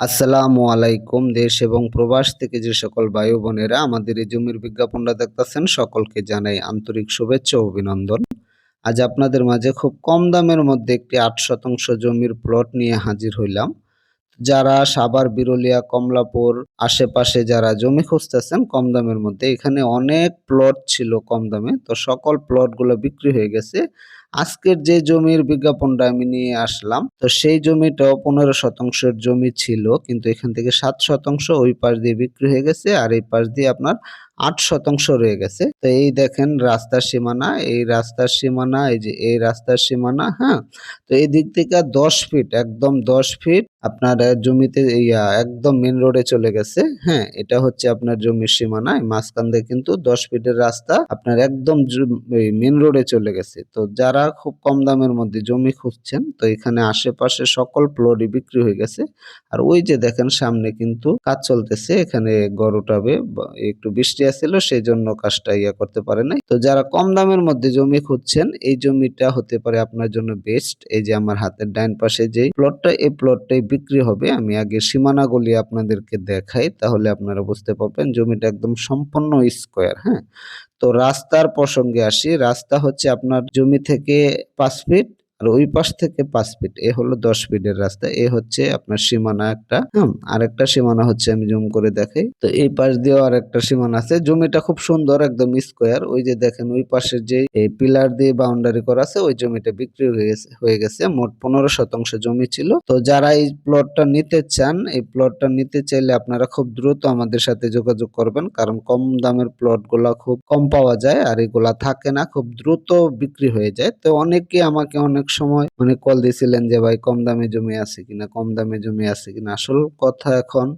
আসসালামু আলাইকুম, দেশ এবং প্রবাস থেকে যে সকল বায়ু বোনেরা আমাদের এই জমির বিজ্ঞাপনটা দেখতেছেন, সকলকে জানাই আন্তরিক শুভেচ্ছা অভিনন্দন। আজ আপনাদের মাঝে খুব কম দামের মধ্যে একটি আট শতাংশ জমির প্লট নিয়ে হাজির হইলাম। যারা সাভার, বিরলিয়া, কমলাপুর আশেপাশে যারা জমি খুঁজতেছেন, কম দামের মধ্যে এখানে অনেক প্লট ছিল কম দামে। তো সকল প্লটগুলো বিক্রি হয়ে গেছে। আজকের যে জমির বিজ্ঞাপনটা আমি নিয়ে আসলাম, তো সেই জমিটাও পনেরো শতাংশের জমি ছিল, কিন্তু এখান থেকে সাত শতাংশ ওই পাশ দিয়ে বিক্রি হয়ে গেছে, আর এই পাশ দিয়ে আপনার আট শতাংশ রয়ে গেছে। তো এই দেখেন রাস্তার সীমানা, এই রাস্তার সীমানা, এই যে এই রাস্তার সীমানা হ্যাঁ? তো এই দিক থেকে দশ ফিট, একদম দশ ফিট আপনার জমিতে ইয়া একদম মেন রোডে চলে গেছে হ্যাঁ? এটা হচ্ছে আপনার জমির সীমানা মাঝখান দিয়ে কিন্তু দশ ফিটের রাস্তা আপনার একদম মেন রোডে চলে গেছে। তো যারা খুব কম দামের মধ্যে জমি খুঁজছেন। তো এখানে আশেপাশে সকল প্লটই বিক্রি হয়ে গেছে। আর ওই যে দেখেন সামনে কিন্তু কাজ চলতেছে। এখানে গরুটাবে একটু বৃষ্টি আসছিল সেই জন্য কাজটা ইয়া করতে পারে নাই। তো যারা কম দামের মধ্যে জমি খুঁজছেন, এই জমিটা হতে পারে আপনার জন্য বেস্ট এই যে আমার হাতের ডাইন পাশে যে প্লটটা এই প্লটটাই বিক্রি হবে। আমি আগে সীমানা সীমানাগুলি আপনাদেরকে দেখাই, তাহলে আপনারা বুঝতে পারবেন জমিটা একদম সম্পূর্ণ স্কোয়ার হ্যাঁ? তো রাস্তার প্রসঙ্গে আসি। রাস্তা হচ্ছে আপনার জমি থেকে পাঁচ ফিট আর ওই পাশ থেকে পাঁচ ফিট এ হলো দশ ফিটের রাস্তা, এ হচ্ছে আপনার সীমানা একটা, হুম, আরেকটা সীমানা হচ্ছে আমি জুম করে দেখাই। তো এই পাশ দিয়েও আর একটা সীমানা আছে, জমিটা খুব সুন্দর, একদম স্কোয়ার ওই যে দেখেন ওই পাশের যে পিলার দিয়ে বাউন্ডারি করা আছে, ওই জমিটা বিক্রি হয়ে গেছে হয়ে গেছে, মোট পনেরো শতাংশ জমি ছিল। তো যারা এই প্লটটা নিতে চান, এই প্লটটা নিতে চাইলে আপনারা খুব দ্রুত আমাদের সাথে যোগাযোগ করবেন, কারণ কম দামের প্লটগুলা খুব কম পাওয়া যায়, আর এগুলা থাকে না, খুব দ্রুত বিক্রি হয়ে যায়। তো অনেকে আমাকে অনেক সময় মানে কল দিয়েছিলেন যে, ভাই, কম দামে জমি আছে কিনা? কম দামে জমি আছে কিনা? আসল কথা এখন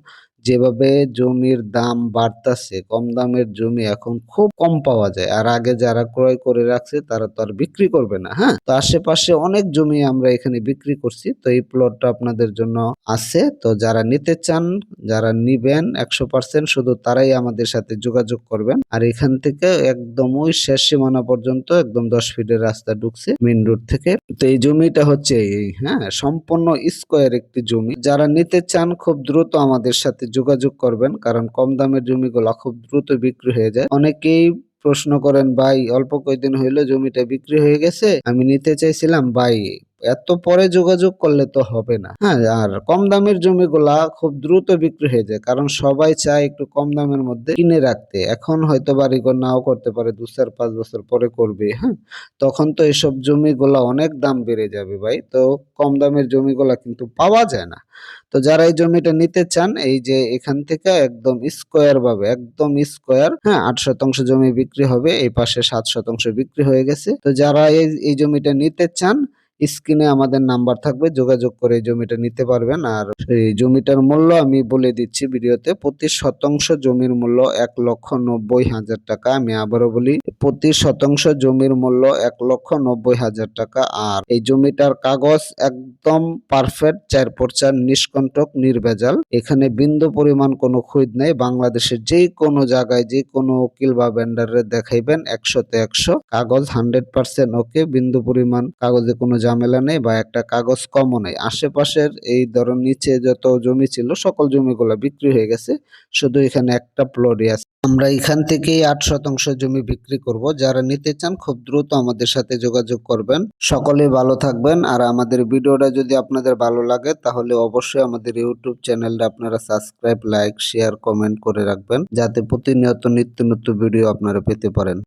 যেভাবে জমির দাম বাড়তাছে, কম দামের জমি এখন খুব কম পাওয়া যায়। আর আগে যারা ক্রয় করে রাখছে, তারা তো আর বিক্রি করবে না হ্যাঁ? তো আশেপাশে অনেক জমি আমরা এখানে বিক্রি করছি, তো এই প্লটটা আপনাদের জন্য আছে। তো যারা নিতে চান, যারা নিবেন একশো পার্সেন্ট শুধু তারাই আমাদের সাথে যোগাযোগ করবেন। আর এখান থেকে একদম ওই শেষ সীমানা পর্যন্ত একদম দশ ফিটের রাস্তা ঢুকছে মেন রোড থেকে। তো এই জমিটা হচ্ছে এই হ্যাঁ? সম্পূর্ণ স্কোয়ার একটি জমি। যারা নিতে চান, খুব দ্রুত আমাদের সাথে যোগাযোগ করবেন, কারণ কম দামের জমিগুলো খুব দ্রুত বিক্রি হয়ে যায়। অনেকেই প্রশ্ন করেন, ভাই, অল্প কয়েকদিন হইল জমিটা বিক্রি হয়ে গেছে? আমি নিতে চাইছিলাম, ভাই এত পরে যোগাযোগ করলে তো হবে না। হ্যাঁ আর কম দামের জমিগুলা খুব দ্রুত বিক্রি হয়ে যায়, কারণ সবাই চায় একটু কম দামের মধ্যে কিনে রাখতে। এখন হয়তো বাড়িঘর নাও করতে পারে, দু চার পাঁচ বছর পরে করবে হ্যাঁ। তখন তো এসব জমিগুলা অনেক দাম বেড়ে যাবে ভাই, তো কম দামের জমিগুলা কিন্তু পাওয়া যায় না। তো যারা এই জমিটা নিতে চান, এই যে এখান থেকে একদম স্কোয়ার ভাবে, একদম স্কোয়ার হ্যাঁ আট শতাংশ জমি বিক্রি হবে, এই পাশে সাত শতাংশ বিক্রি হয়ে গেছে। তো যারা এই এই জমিটা নিতে চান স্ক্রিনে আমাদের নাম্বার থাকবে, যোগাযোগ করে এই জমিটা নিতে পারবেন। আর এই জমিটার মূল্য আমি বলে দিচ্ছি ভিডিওতে, প্রতি শতাংশ জমির মূল্য এক লক্ষ নব্বই হাজার টাকা। আমি আবারও বলি, প্রতি শতাংশ জমির মূল্য এক লক্ষ নব্বই হাজার টাকা। আর এই জমিটার কাগজ একদম পারফেক্ট চার পর চার নিষ্কণ্টক, নির্ভেজাল। এখানে বিন্দু পরিমাণ কোনো খুঁজ নেই। বাংলাদেশের যে কোনো জায়গায় যে কোনো উকিল বা ভেন্ডারে দেখাইবেন একশোতে একশো। কাগজ হান্ড্রেড পার্সেন্ট ওকে বিন্দু পরিমাণ কাগজে কোনো ঝামেলা নেই বা একটা কাগজ কমও নেই। আশেপাশের এই ধরুন নিচে যত জমি ছিল, সকল জমিগুলো বিক্রি হয়ে গেছে। শুধু এখানে একটা প্লটই আছে। আমরা এখান থেকেই আট শতাংশ জমি বিক্রি করব। যারা নিতে চান, খুব দ্রুত আমাদের সাথে যোগাযোগ করবেন। সকলে ভালো থাকবেন। আর আমাদের ভিডিওটা যদি আপনাদের ভালো লাগে, তাহলে অবশ্যই আমাদের ইউটিউব চ্যানেলটা আপনারা সাবস্ক্রাইব লাইক শেয়ার কমেন্ট করে রাখবেন। যাতে প্রতিনিয়ত নিত্য নতুন ভিডিও আপনারা পেতে পারেন।